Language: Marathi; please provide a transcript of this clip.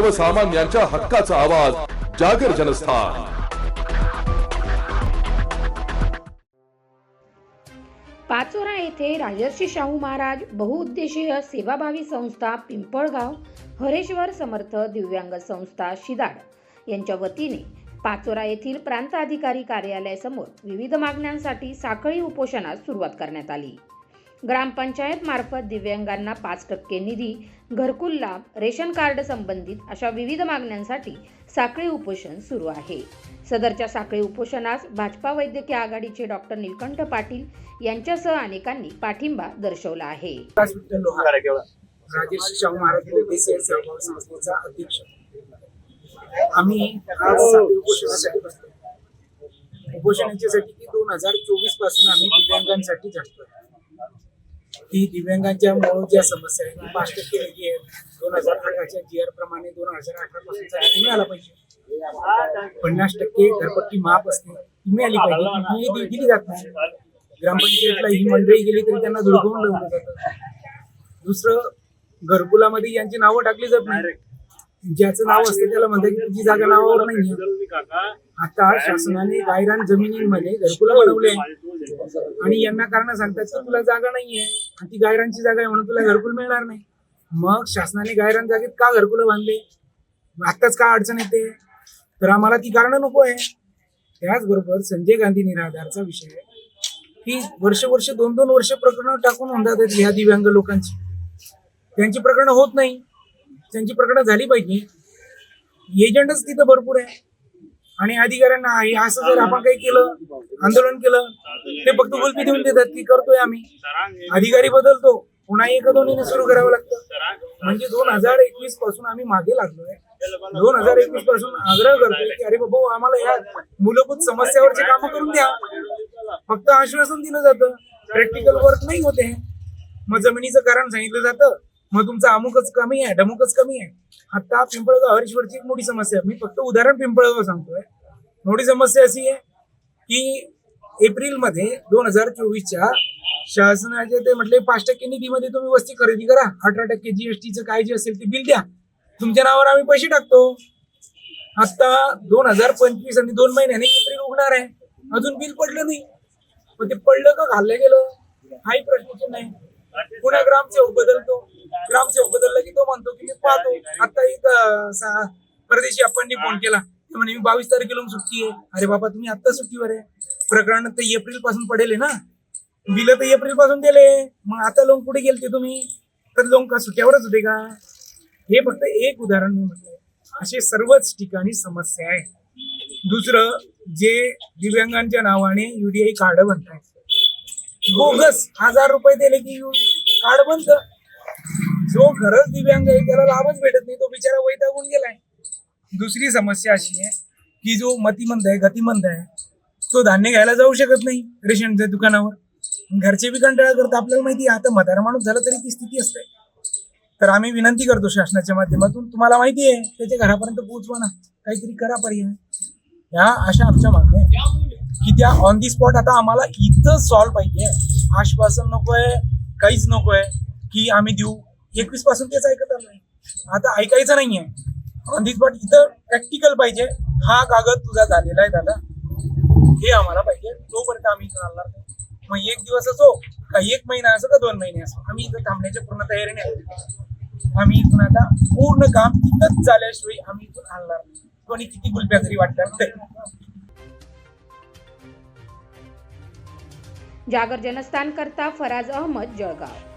सर्वसामान्यांच्या हक्काचा आवाज जागर जनस्थान. पाचोरा येथे राजर्षी शाहू महाराज बहुउद्देशीय सेवाभावी संस्था पिंपळगाव हरेश्वर समर्थ दिव्यांग संस्था शिदाड यांच्या वतीने पाचोरा येथील प्रांत अधिकारी कार्यालयासमोर विविध मागण्यांसाठी साखळी उपोषणास सुरुवात करण्यात आली. ग्रामपंचायत मार्फत दिव्यांगांना पाच टक्के निधी घरकुल लाभ रेशन कार्ड संबंधित अशा विविध मागण्यांसाठी साखळी उपोषण सुरू आहे. सदरच्या साखळी उपोषणास भाजपा वैद्यकीय आघाडीचे डॉक्टर निलकंठ पाटील यांच्यासह अनेकांनी पाठिंबा दर्शवला आहे. राजेश शाहू महाराज बहुउद्देशीय सेवाभावी संस्थेचा अध्यक्ष. आम्ही आज साखळी उपोषणासाठी बसलो. उपोषण याच्यासाठी की दोन हजार चोवीसपासून आम्ही दिव्यांगांसाठी झटतोय की दिव्यांगांच्या मूळ ज्या समस्या आहेत मास्टर पाच टक्के आहे दोन हजार अठराच्या जी आर प्रमाणे दोन हजार अठरा पासूनचा निधी मिळाला पाहिजे. पन्नास टक्के घरपट्टी माफ असते ती मिळाली पाहिजे ती दिली जात नाही. ग्रामपंचायतला ही मंडळी गेली तरी त्यांना धुडकवून लावलं जातं दुसरं घरकुलामध्ये यांची नावं टाकली जात नाही. ज्याचं नाव असते त्याला म्हणतात की तुझी जागा नावावर नाही आता शासनाने गायरान जमिनींमध्ये घरकुला बनवले आणि यांना कारण सांगतात की तुला जागा नाहीये आणि ती गायरांची जागा आहे म्हणून तुला घरकुल मिळणार नाही. मग शासनाने गायरान जागेत का घरकुलं बांधले? आत्ताच का अडचण येते? तर आम्हाला ती कारण नको आहे. त्याचबरोबर संजय गांधी निराधारचा विषय आहे. की वर्ष वर्ष दोन दोन वर्ष प्रकरणं टाकून होऊन जातात ह्या दिव्यांग लोकांची. त्यांची प्रकरणं होत नाही. त्यांची प्रकरणं झाली पाहिजे. एजंटच तिथं भरपूर आहे. आणि अधिकाऱ्यांना हे असं जर आपण काही केलं आंदोलन केलं ते फक्त गुलपी देऊन देतात की करतोय आम्ही. अधिकारी बदलतो पुन्हा एक दोन्हीने सुरू करावं लागतं. म्हणजे दोन हजार एकवीसपासून आम्ही मागे लागलोय. दोन हजार एकवीसपासून आग्रह करतोय की अरे बाबा आम्हाला या मूलभूत समस्यावरची कामं करून द्या. फक्त आश्वासन दिलं जातं. प्रॅक्टिकल वर्क नाही होते मग जमिनीचं कारण सांगितलं जातं. मग तुमचा अमुकच कमी आहे डमुकच कमी आहे. आता पिंपळगाव हरीश्वरची एक मोठी समस्या मी फक्त उदाहरण पिंपळगाव सांगतोय. मोठी समस्या अशी आहे की एप्रिलमध्ये दोन हजार चोवीसच्या शासनाचे ते म्हटले पाच टक्के निधीमध्ये तुम्ही वस्ती खरेदी करा. अठरा टक्के जीएसटीचं काय जे असेल ते बिल द्या. तुमच्या नावावर आम्ही पैसे टाकतो. आता दोन हजार पंचवीस आणि दोन महिन्याने एप्रिल उघडणार आहे. अजून बिल पडलं नाही. मग ते पडलं का घाललं गेलं? हाही प्रश्न नाही. पुन्हा ग्रामसेवक बदलतो. ग्रामसेवक बदलला की तो म्हणतो की मी पाहतो. आता एक परदेशी आपण फोन केला. ते म्हणे मी बावीस तारखेला सुट्टी आहे. अरे बाबा तुम्ही आता सुट्टीवर आहे. प्रकरण तर एप्रिलपासून पडेल ना. बिल तर एप्रिलपासून दिले. मग आता लोक कुठे गेलते तुम्ही? तर लोक का सुट्ट्यावरच होते का? हे फक्त एक उदाहरण मी म्हटलं असे सर्वच ठिकाणी समस्या आहे दुसरं जे दिव्यांगांच्या नावाने युडीआय कार्ड बनताय बोगस हजार रुपये दिले की कार्ड बनत जो खरंच दिव्यांग आहे त्याला लाभच भेटत नाही. तो बिचारा वैतागून गेलाय. दुसरी समस्या अशी आहे की जो मतिमंद आहे गतिमंद आहे तो धान्य घ्यायला जाऊ शकत नाही रेशनच्या दुकानावर. घरचे बी कंटाळा करतात. आपल्याला माहिती आहे आता म्हातारा माणूस झाला तरी ती स्थिती असते. तर आम्ही विनंती करतो शासनाच्या माध्यमातून तुम्हाला माहिती आहे त्याच्या घरापर्यंत पोहोचवा ना. काहीतरी करा पर्याय. ह्या अशा आमच्या मागण्या आहेत. की त्या ऑन दी स्पॉट आता आम्हाला इथं सॉल्व पाहिजे. आश्वासन नकोय काहीच नकोय की आम्ही देऊ. एकवीसपासून तेच ऐकत नाही आता ऐकायचं नाहीये. ऑन दी स्पॉट इथं प्रॅक्टिकल पाहिजे. हा कागद तुझा झालेला आहे दादा. हे आम्हाला पाहिजे. तोपर्यंत आम्ही इथून आणणार नाही. मग एक दिवस असो का एक महिना असो का दोन महिने असो आम्ही इथं थांबण्याच्या पूर्ण तयारीने आम्ही इथून आता पूर्ण काम तिथंच झाल्याशिवाय आम्ही इथून आणणार कोणी किती गुलप्या तरी वाटणार जागर जनस्थान करता फराज अहमद जळगाव